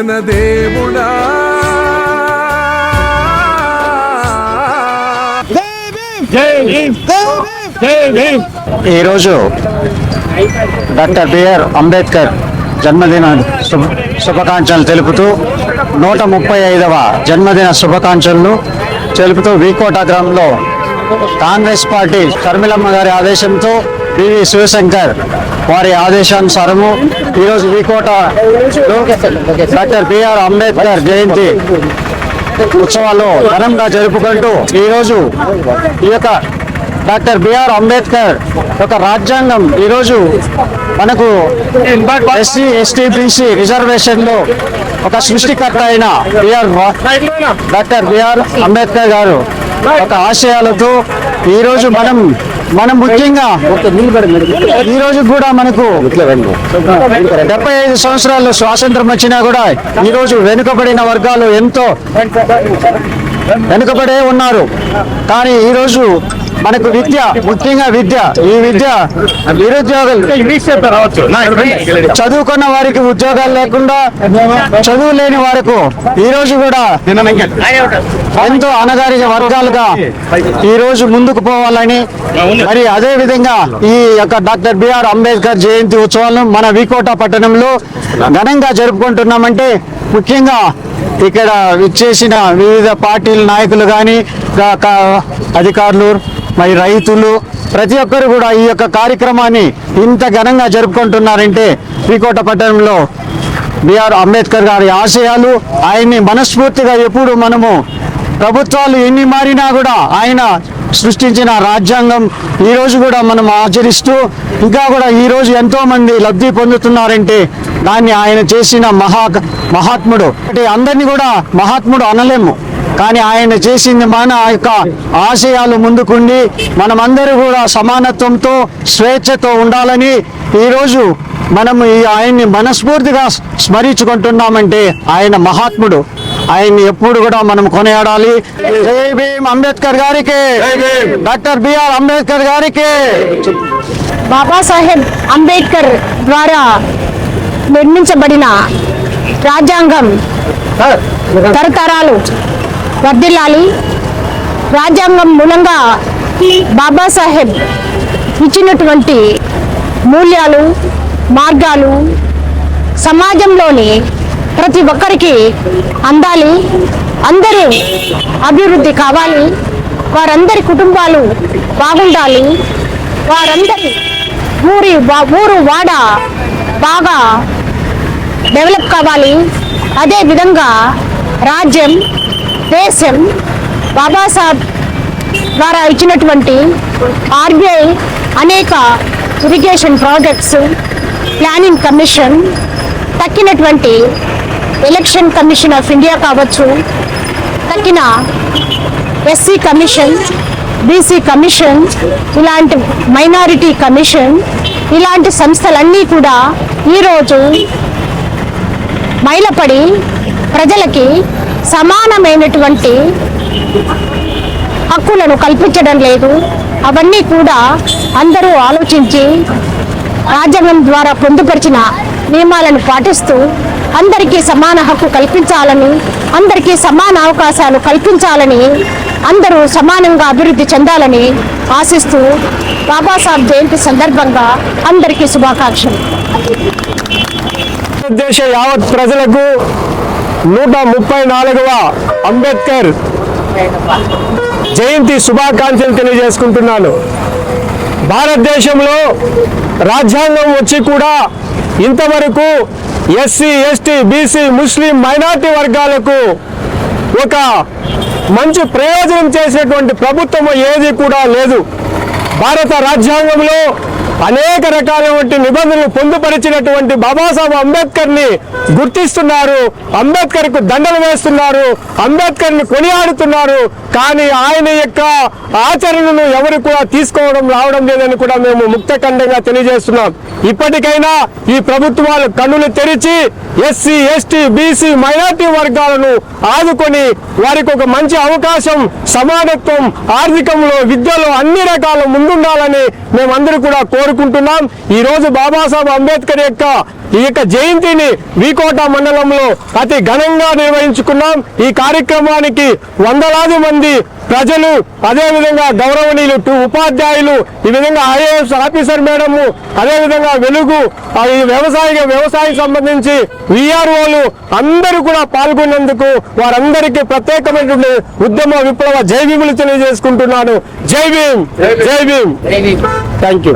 జనదేవుడా ఈరోజు doctor BR Ambedkar జన్మదిన శుభ శుభాకాంక్షలు తెలుపుతూ నూట ముప్పై ఐదవ జన్మదిన శుభాకాంక్షలను తెలుపుతూ వీకోట గ్రామంలో కాంగ్రెస్ పార్టీ షర్మిలమ్మ గారి ఆదేశంతో పివి శివశంకర్ వారి ఆదేశానుసారము ఈరోజు వీకోటలో doctor B R Ambedkar Jayanti ఉత్సవాలు ఘనంగా జరుపుకుంటూ ఈరోజు ఈ యొక్క డాక్టర్ బిఆర్ అంబేద్కర్ ఒక రాజ్యాంగం ఈరోజు మనకు ఎస్సీ ఎస్టీ బీసీ రిజర్వేషన్లో ఒక సృష్టికర్త అయిన బిఆర్ డాక్టర్ బిఆర్ అంబేద్కర్ గారు ఒక ఆశయాలతో ఈరోజు మనం మనం ముఖ్యంగా ఈ రోజు కూడా మనకు డెబ్బై ఐదు సంవత్సరాలు స్వాతంత్రం వచ్చినా కూడా ఈ రోజు వెనుకబడిన వర్గాలు ఎంతో వెనుకబడే ఉన్నారు. కానీ ఈ రోజు మనకు విద్య ముఖ్యంగా విద్య ఈ విద్య నిరుద్యోగులు. చదువుకున్న వారికి ఉద్యోగాలు లేకుండా చదువు లేని వారికి ఈ రోజు కూడా ఎంతో అనగారిన వర్గాలుగా ఈ రోజు ముందుకు పోవాలని మరి అదే విధంగా ఈ యొక్క డాక్టర్ బిఆర్ అంబేద్కర్ జయంతి ఉత్సవాలను మన వికోట పట్టణంలో ఘనంగా జరుపుకుంటున్నామంటే ముఖ్యంగా ఇక్కడ విచ్చేసిన వివిధ పార్టీల నాయకులు కానీ అధికారులు మరి రైతులు ప్రతి ఒక్కరు కూడా ఈ యొక్క కార్యక్రమాన్ని ఇంత ఘనంగా జరుపుకుంటున్నారంటే శ్రీకోట పట్టణంలో బిఆర్ అంబేద్కర్ గారి ఆశయాలు ఆయన్ని మనస్ఫూర్తిగా ఎప్పుడు మనము ప్రభుత్వాలు ఎన్ని మారినా కూడా ఆయన సృష్టించిన రాజ్యాంగం ఈరోజు కూడా మనం ఆచరిస్తూ ఇంకా కూడా ఈ రోజు లబ్ధి పొందుతున్నారంటే దాన్ని ఆయన చేసిన మహా మహాత్ముడు. అంటే అందరినీ కూడా మహాత్ముడు అనలేము. కానీ ఆయన చేసింది మన యొక్క ఆశయాలు ముందుకుండి మనమందరూ కూడా సమానత్వంతో స్వేచ్ఛతో ఉండాలని ఈరోజు మనము ఈ ఆయన్ని మనస్ఫూర్తిగా స్మరించుకుంటున్నామంటే ఆయన మహాత్ముడు. ఆయన్ని ఎప్పుడు కూడా మనం కొనియాడాలి. జై భీమ్ అంబేద్కర్ గారికి. డాక్టర్ బిఆర్ అంబేద్కర్ గారికి. బాబాసాహెబ్ అంబేద్కర్ ద్వారా నిర్మించబడిన రాజ్యాంగం తరతరాలు. వర్ధిల్లాలి రాజ్యాంగం మూలంగా బాబాసాహెబ్ ఇచ్చినటువంటి మూల్యాలు మార్గాలు సమాజంలోని ప్రతి ఒక్కరికి అందాలి. అందరూ అభివృద్ధి కావాలి. వారందరి కుటుంబాలు బాగుండాలి. వారందరి ఊరి ఊరు వాడ బాగా డెవలప్ కావాలి. అదేవిధంగా రాజ్యం దేశం బాబాసాహెబ్ ద్వారా ఇచ్చినటువంటి ఆర్బీఐ అనేక ఇరిగేషన్ ప్రాజెక్ట్స్ ప్లానింగ్ కమిషన్ తక్కినటువంటి ఎలక్షన్ కమిషన్ ఆఫ్ ఇండియా కావచ్చు తక్కిన ఎస్సీ కమిషన్ బీసీ కమిషన్ ఇలాంటి మైనారిటీ కమిషన్ ఇలాంటి సంస్థలన్నీ కూడా ఈరోజు మైలపడి ప్రజలకి సమానమైనటువంటి హక్కులను కల్పించడం లేదు. అవన్నీ కూడా అందరూ ఆలోచించి రాజ్యాంగం ద్వారా పొందుపరిచిన నియమాలను పాటిస్తూ అందరికీ సమాన హక్కు కల్పించాలని అందరికీ సమాన అవకాశాలు కల్పించాలని అందరూ సమానంగా అభివృద్ధి చెందాలని ఆశిస్తూ బాబాసాహెబ్ జయంతి సందర్భంగా అందరికీ శుభాకాంక్షలు. భారతదేశ యావత్ ప్రజలకు నూట ముప్పై నాలుగవ అంబేద్కర్ జయంతి శుభాకాంక్షలు తెలియజేసుకుంటున్నాను. భారతదేశంలో రాజ్యాంగం వచ్చి కూడా ఇంతవరకు ఎస్సీ ఎస్టీ బీసీ ముస్లిం మైనార్టీ వర్గాలకు ఒక మంచి ప్రయోజనం చేసేటువంటి ప్రభుత్వం ఏది కూడా లేదు. భారత రాజ్యాంగంలో అనేక రకాలైనటువంటి నిబంధనలు పొందుపరిచినటువంటి బాబాసాహెబ్ అంబేద్కర్ని గుర్తిస్తున్నారు. అంబేద్కర్కు దండలు వేస్తున్నారు. అంబేద్కర్ని కొనియాడుతున్నారు. కానీ ఆయన యొక్క ఆచరణను ఎవరు కూడా తీసుకోవడం రావడం లేదని కూడా మేము ముక్తఖండంగా తెలియజేస్తున్నాం. ఇప్పటికైనా ఈ ప్రభుత్వాలు కన్నులు తెరిచి ఎస్సీ ఎస్టీ బీసీ మైనార్టీ వర్గాలను ఆదుకొని వారికి ఒక మంచి అవకాశం సమానత్వం ఆర్థికంలో విద్యలో అన్ని రకాల ముందుండాలని మేమందరూ కూడా కోరు కోరుకుంటున్నాం. ఈ రోజు బాబాసాహెబ్ అంబేద్కర్ యొక్క ఈ యొక్క జయంతిని వీకోట మండలంలో అతి ఘనంగా నిర్వహించుకున్నాం. ఈ కార్యక్రమానికి వందలాది మంది ప్రజలు అదే విధంగా గౌరవనీయులు టు ఉపాధ్యాయులు ఈ విధంగా ఐఏఎస్ ఆఫీసర్ మేడము అదే విధంగా వెలుగు ఈ వ్యవసాయ వ్యవసాయం సంబంధించి విఆర్ఓలు అందరూ కూడా పాల్గొన్నందుకు వారందరికీ ప్రత్యేకమైనటువంటి ఉద్యమ విప్లవ జై భీములు తెలియజేసుకుంటున్నాను. జై భీమ్! జై భీమ్! Thank you